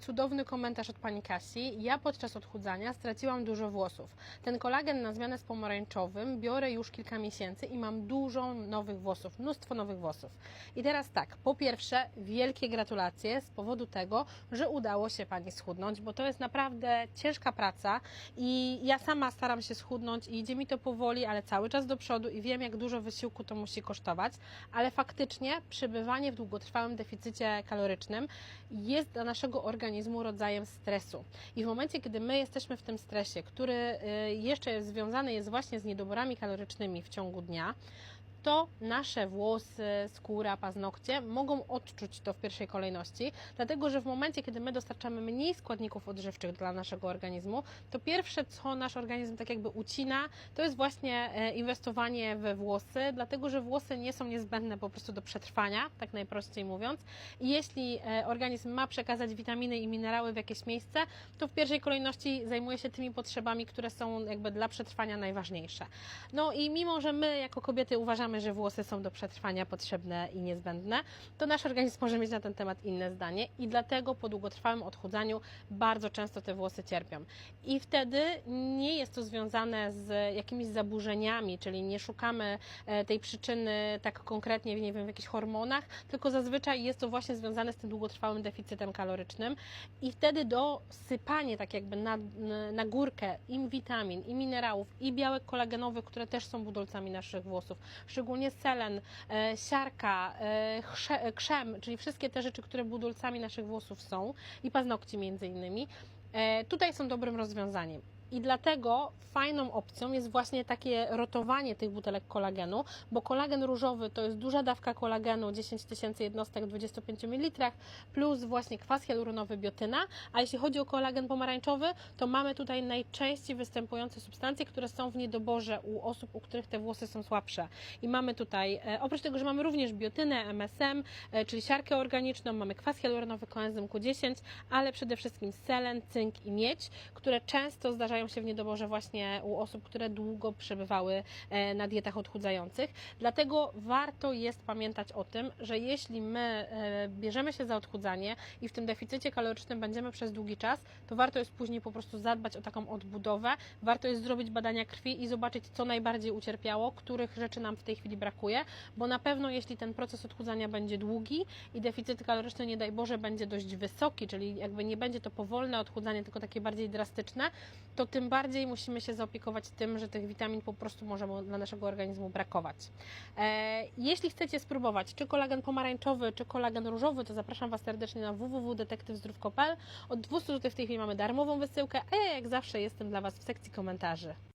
Cudowny komentarz od pani Kasi. Ja podczas odchudzania straciłam dużo włosów. Ten kolagen na zmianę z pomarańczowym biorę już kilka miesięcy i mam dużo nowych włosów, mnóstwo nowych włosów. I teraz tak, po pierwsze, wielkie gratulacje z powodu tego, że udało się pani schudnąć, bo to jest naprawdę ciężka praca i ja sama staram się schudnąć i idzie mi to powoli, ale cały czas do przodu i wiem, jak dużo wysiłku to musi kosztować, ale faktycznie przebywanie w długotrwałym deficycie kalorycznym jest dla naszego organizmu rodzajem stresu. I w momencie, kiedy my jesteśmy w tym stresie, który y, jeszcze związany jest właśnie z niedoborami kalorycznymi w ciągu dnia, to nasze włosy, skóra, paznokcie mogą odczuć to w pierwszej kolejności, dlatego że w momencie, kiedy my dostarczamy mniej składników odżywczych dla naszego organizmu, to pierwsze, co nasz organizm tak jakby ucina, to jest właśnie e, inwestowanie we włosy, dlatego że włosy nie są niezbędne po prostu do przetrwania, tak najprościej mówiąc. I jeśli e, organizm ma przekazać witaminy i minerały w jakieś miejsce, to w pierwszej kolejności zajmuje się tymi potrzebami, które są jakby dla przetrwania najważniejsze. No i mimo, że my jako kobiety uważamy, że włosy są do przetrwania potrzebne i niezbędne, to nasz organizm może mieć na ten temat inne zdanie i dlatego po długotrwałym odchudzaniu bardzo często te włosy cierpią. I wtedy nie jest to związane z jakimiś zaburzeniami, czyli nie szukamy e, tej przyczyny tak konkretnie, nie wiem, w jakichś hormonach, tylko zazwyczaj jest to właśnie związane z tym długotrwałym deficytem kalorycznym i wtedy dosypanie tak jakby na, na górkę im witamin, i minerałów, i białek kolagenowych, które też są budulcami naszych włosów, szczególnie selen, e, siarka, e, chrze, krzem, czyli wszystkie te rzeczy, które budulcami naszych włosów są i paznokci między innymi, e, tutaj są dobrym rozwiązaniem. I dlatego fajną opcją jest właśnie takie rotowanie tych butelek kolagenu, bo kolagen różowy to jest duża dawka kolagenu, 10 tysięcy jednostek w 25 ml, plus właśnie kwas hialuronowy, biotyna. A jeśli chodzi o kolagen pomarańczowy, to mamy tutaj najczęściej występujące substancje, które są w niedoborze u osób, u których te włosy są słabsze. I mamy tutaj, e, oprócz tego, że mamy również biotynę, MSM, e, czyli siarkę organiczną, mamy kwas hialuronowy, koenzym Q10, ale przede wszystkim selen, cynk i miedź, które często zdarzają się w niedoborze właśnie u osób, które długo przebywały e, na dietach odchudzających. Dlatego warto jest pamiętać o tym, że jeśli my e, bierzemy się za odchudzanie i w tym deficycie kalorycznym będziemy przez długi czas, to warto jest później po prostu zadbać o taką odbudowę. Warto jest zrobić badania krwi i zobaczyć, co najbardziej ucierpiało, których rzeczy nam w tej chwili brakuje, bo na pewno jeśli ten proces odchudzania będzie długi i deficyt kaloryczny, nie daj Boże, będzie dość wysoki, czyli jakby nie będzie to powolne odchudzanie, tylko takie bardziej drastyczne, to tym bardziej musimy się zaopiekować tym, że tych witamin po prostu może mu dla naszego organizmu brakować. E, jeśli chcecie spróbować czy kolagen pomarańczowy, czy kolagen różowy, to zapraszam Was serdecznie na www.detektywzdrówko.pl. Od 200 zł w tej chwili mamy darmową wysyłkę, a ja jak zawsze jestem dla Was w sekcji komentarzy.